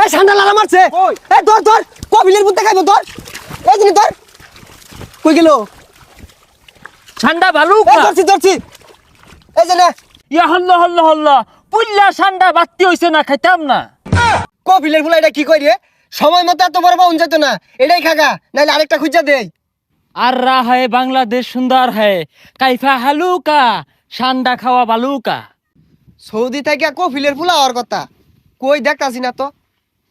এই ঠান্ডা লালা মারছে। কই? এই ধর ধর কবিলের বুদ্ধে খাইবো ধর। এই জিনিস ধর। কই গেল? ঠান্ডা ভালুকা ধরছি ধরছি। এই যে না। ইয়া হল্ল হল্ল হল্ল। পুল্লা ঠান্ডা বাত্তি হইছে না খাইতাম না। কপিলের ফুলা এটা কি কই রে? সময় মতো এত বড় পাউন যেত না। এটাই খাগা নাইলে আরেকটা খুঁজা দেই। আর রা হয় বাংলাদেশ সুন্দর হয়। কাইফা হালুকা ঠান্ডা খাওয়া বালুকা। সৌদি থেকে কপিলের ফুলা হওয়ার কথা। কই দেখতাছি না তো?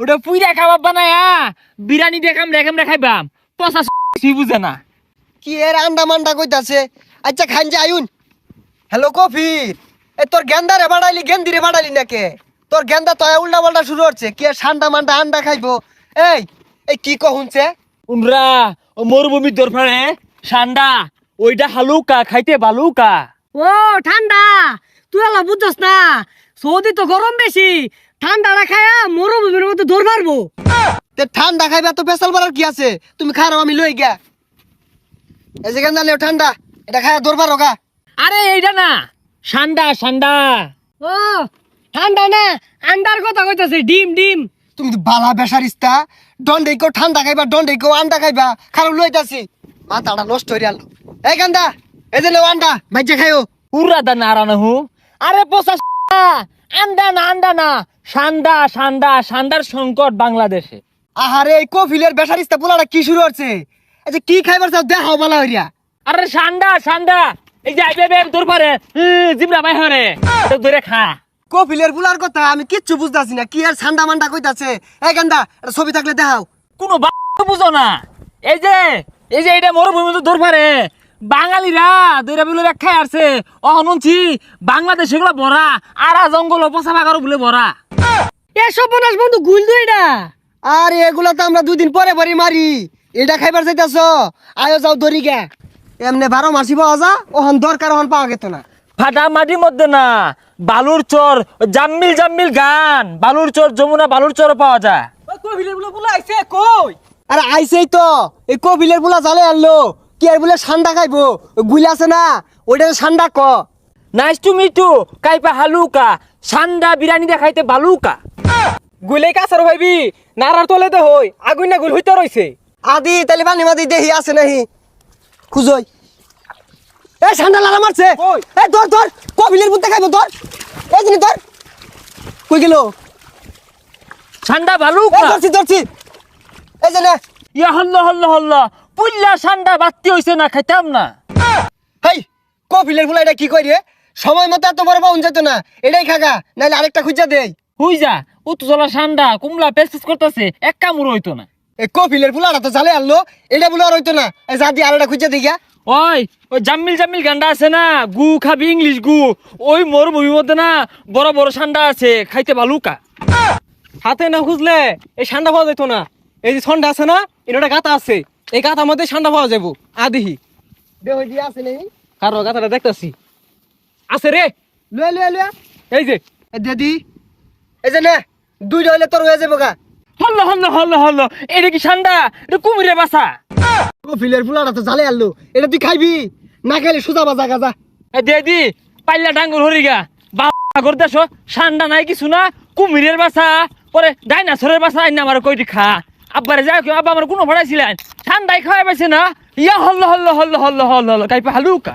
ওটা পুইরা খাবার বানায়া বিরিয়ানি দেখাম রেখাম রেখাইবাম পচা সি বুঝে না। কি এর আন্ডা মান্ডা কইতাছে? আচ্ছা খান যে আয়ুন হ্যালো কফি। এ তোর গেন্দা রে বাড়াইলি গেন্দি রে বাড়াইলি নাকে? তোর গেন্দা তো উল্টা পাল্টা শুরু হচ্ছে। কি আর সান্ডা মান্ডা আন্ডা খাইবো? এই এই কি কহুনছে উনরা ও মরুভূমির দরফারে ঠান্ডা ওইটা হালুকা খাইতে বালুকা। ও ঠান্ডা। তুই আলা বুঝছস না? সৌদি তো গরম বেশি ঠান্ডাটা খায়া মরুভূমির মধ্যে দৌড় মারবো। তে ঠান্ডা খাইবে তো পেশাল বাড়ার কি আছে? তুমি খারো আমি লই গিয়া। এই যে গেন্দা নেও ঠান্ডা এটা খায়া দরবার রোগা আরে এইটা না ঠান্ডা ঠান্ডা ও ঠান্ডা না আন্ডার কথা কইতাছে ডিম ডিম। তুমি তো বালা বেসারিস্তা। দণ্ডে কেউ ঠান্ডা খাইবা দণ্ডে কেউ আন্ডা খাইবা খারাপ লইতাছি। মাথাটা নষ্ট হয়ে গেল এই গান্দা এই যে নেও আন্ডা মাইজে খাইও। উরা দা নারানা হু আরে পচা আন্ডা না আন্ডা না ঠান্ডা ঠান্ডা ঠান্ডার সংকট বাংলাদেশে। আহারে এই কফিলের বেসারিস্তা পোলাটা কি শুরু হচ্ছে এই যে কি খাইবার চাও দেখাও বালা হইয়া। আরে ঠান্ডা ঠান্ডা এই যে আইবে বের তোর পারে জিবরা বাই হরে তো ধরে খা। কফিলের পোলার কথা আমি কিচ্ছু বুঝতাছি না কি আর সান্দা মান্ডা কইতাছে? এই গান্দা ছবি থাকলে দেখাও। কোনো বা বুঝো না। এই যে এই যে এটা মরুভূমি তো ধর পারে বাঙালিরা দৈরা বিলে ব্যাখ্যায় আসছে অহনুনছি বাংলাদেশ এগুলো ভরা আরা জঙ্গল পচা বাগারও বলে ভরা। এ সর্বনাশ বন্ধু গুল এটা। আর এগুলা তো আমরা দুদিন পরে পরে মারি। এটা খাইবার চাইতাছ আয়ো যাও দরি গে। এমনি বারো মাসি পাওয়া যা ওহন দরকার ওহন পাওয়া গেত না। ফাটা মাটির মধ্যে না বালুর চর জাম্মিল জাম্মিল গান বালুর চর যমুনা বালুর চর পাওয়া যায়। আরে আইসেই তো। এই কপিলের বুলা জালে আনলো। কি আর বলে ঠান্ডা খাইবো? গুলি আছে না? ওইটা ঠান্ডা ক। নাইস টু মিট টু কাইপা হালুকা। সান্ডা বিরিয়ানি দেখাইতে বালুকা। গুলে কাছার ভাইবি নারার তলে দে হই। আগুন না গুল হইতে রইছে। আদি তাহলে পানি মাদি দেহি আছে নাহি। খুঁজই। এ ঠান্ডা লালা মারছে? এ ধর ধর। কপিলের বুদ্ধে খাইবো ধর। এই জিনিস ধর। কই গেল? সান্ডা বালুকা। ধরছি ধরছি। এই যে না। ইয়া হল্ল হল্ল হল্ল। পুল্লা সান্ডা বাত্তি হইছে না খাইতাম না। হেই কপিলের ফুলা এটা কি কই রে? সময় মতো এত বড় পাউন যেত না। এটাই খাগা নাইলে আরেকটা খুঁজা দেই। হুই যা উত্তজলা সান্ডা কুমলা করতেছে এক কামড় হইতো না। কপিলের ফুলাটা তো জালে আনলো এটা বলে আর হইতো না। যা দিয়ে আরেকটা খুঁজা দিই গা। ওই ওই জাম্মিল জাম্মিল গান্ডা আছে না গু খাবি ইংলিশ গু। ওই মধ্যে না বড় বড় সান্ডা আছে খাইতে বালুকা। হাতে না খুঁজলে এই সান্ডা পাওয়া যেত না। এই যে ঠান্ডা আছে না এটা গাতা আছে। এই গাতার মধ্যে ঠান্ডা পাওয়া যাব আদিহি দেহ। দিয়ে আছে নেই। কারও গাতাটা দেখতাছি। আছে রে। লয়ে লয়ে লয়ে। এই যে। দিদি এই যে না দুইটা হইলে তোর হয়ে যাব গা। হল্ল হল্ল হল্ল হল্ল। এটা কি সান্ডা এটা কুমিরে বাসা কপিলের ফুলাটা তো জালে আনলো। এটা তুই খাইবি? না খাইলে সুজা বাজা গাজা এ দে দি পাল্লা ডাঙ্গুর হরিগা বাগর দেশ সান্ডা নাই কিছু না। কুমিরের বাসা পরে ডাইনাসরের বাসা আইনা আমার কইটি খা। আব্বারে যাই কেউ আব্বা আমার কোনো ভাড়াইছিলেন ঠান্ডায় খাওয়াই পাইছে না। ইয়া হল্লো হল্লো হল্লো হল্লো হল্লো, হল্ল, কাইপা হালুকা।